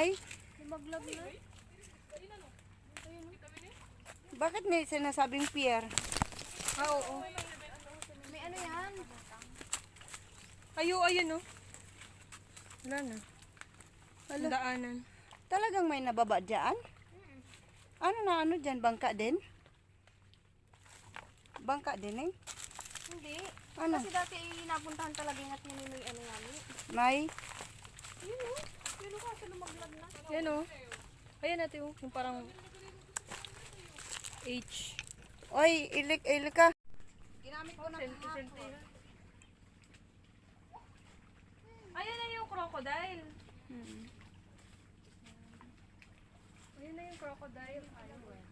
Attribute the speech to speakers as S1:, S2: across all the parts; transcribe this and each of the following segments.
S1: Oh.
S2: May?
S1: Lumaglag na.
S2: Bakit may sinasabing pier?
S1: Ah, oo.
S3: May ano yan?
S1: Ayo, ayun oh. Wala na.
S2: Wala.
S1: Daanan.
S2: Talagang may nababa dyan? Ano na ano dyan? Bangka din? Bangka din eh?
S3: Hindi.
S2: Ano?
S3: Kasi dati napuntahan talaga yung at yun may ano yan.
S2: May?
S3: Yun o. Yun o kasi lumaglag na.
S1: Yan oh. Ayan natin oh. Yung parang H.
S2: Oy, ilik, ilik ka.
S3: Ginamit ko na
S1: Senti-senti. Ayan na yung crocodile.
S2: Hmm.
S1: Ayan na yung crocodile. Ayun eh.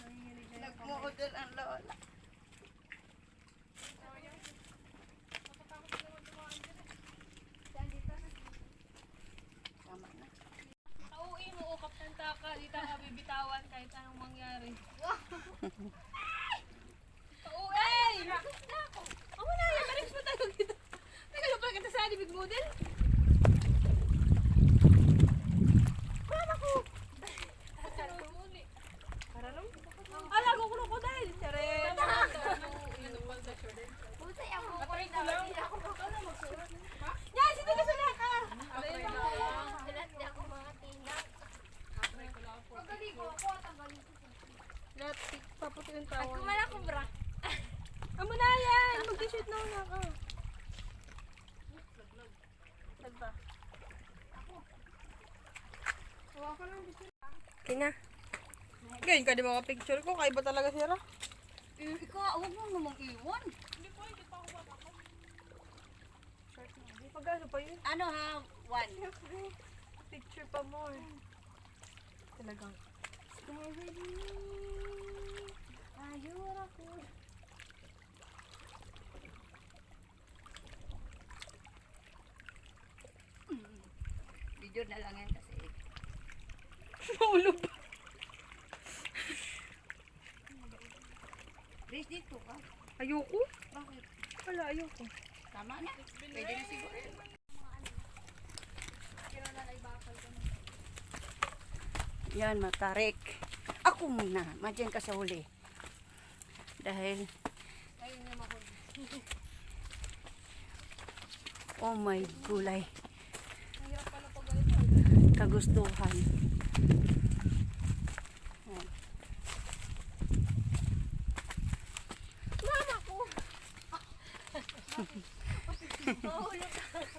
S1: Nanginginig na yung kamay.
S2: Nagmuudol ang lola. Tama na.
S1: Pauwi mo o Kaptan Taka. Di taka bibitawan kahit anong mangyari. Pauwi! Amo na yan. Maris mo tayo dito. Nagalo pala kita sa big model. Para ko. Karalong? Ala ko crocodile. Charet.
S3: Puti ako.
S1: Atry ko lang. Yan, sino ka sa naka?
S3: Hindi ako mga tinang. Pagaling ko ako at ang galing ko.
S1: Lahat, paputi yung
S3: At
S1: tawon.
S3: kumala ko bra.
S1: Amo na yan! Mag-t-shirt na una ka. Nagba.
S3: Hawakan lang dito.
S1: Kina. Ganyan ka di mga picture ko. Kaiba talaga siya ra.
S2: Ikaw, huwag mo namang iwan.
S1: Magkano pa yun?
S2: Ano ha? One.
S1: Picture pa mo eh. Talagang.
S3: Ayun ako.
S2: Video na lang yan kasi.
S1: Maulog pa.
S2: Please, dito ka.
S1: Ayoko.
S2: Bakit?
S1: Wala, ayoko.
S2: Tama na. Pwede na siguro. Yan, matarik. Ako muna. Madyan ka sa huli. Dahil, oh my gulay. Kagustuhan. Yan.
S3: Mama ko. Mahulog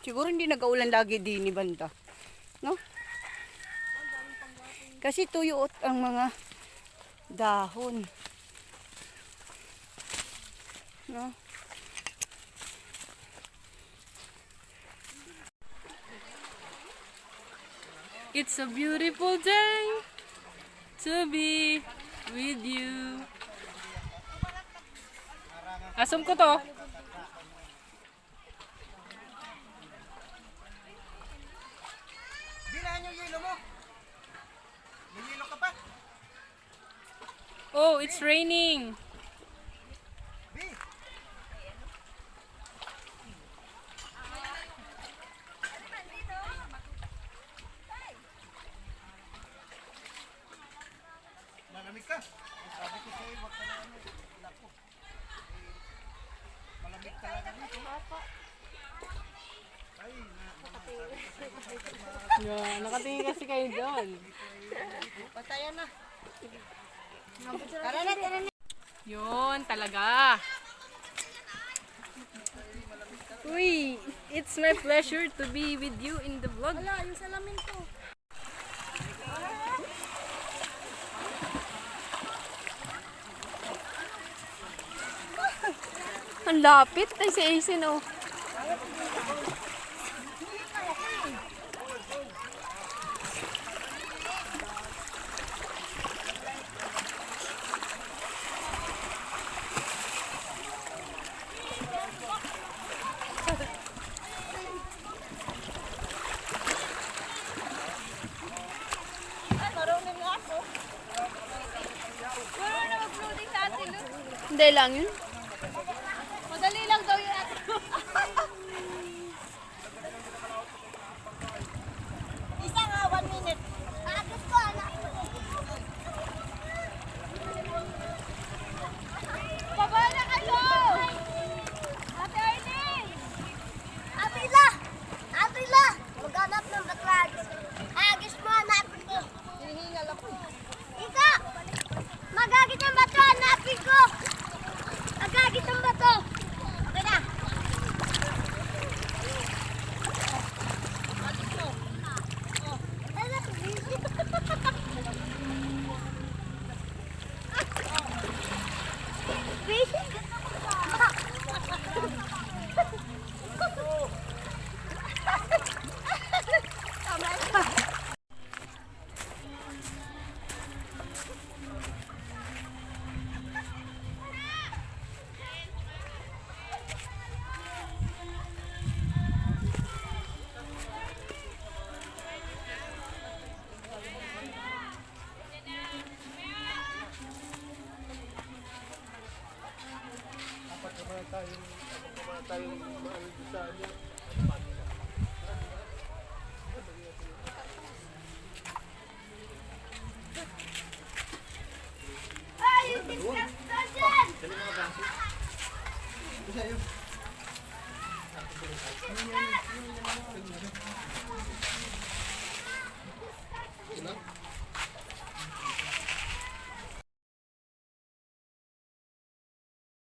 S2: Siguro hindi nag-aulan lagi din ni banda. No? Kasi tuyot ang mga dahon. No?
S1: It's a beautiful day to be with you. Asum ko to.
S4: Oh, it's raining. Malamig ka. Sabi ko sa'yo,
S1: wag ka na
S4: ano. lako.
S1: Malamig talaga dito. Ay,
S3: nakatingin kasi kayo doon.
S2: Patayan na. Tara na, tara na.
S3: Yun, talaga. Uy, it's my pleasure to be with you in the vlog.
S5: Wala, yung salamin ko.
S3: Ang lapit ay si Aisin oh.
S5: Puro na mag-floating sa atin, no?
S3: Hindi lang yun.
S5: Ay, yung disgustan dyan!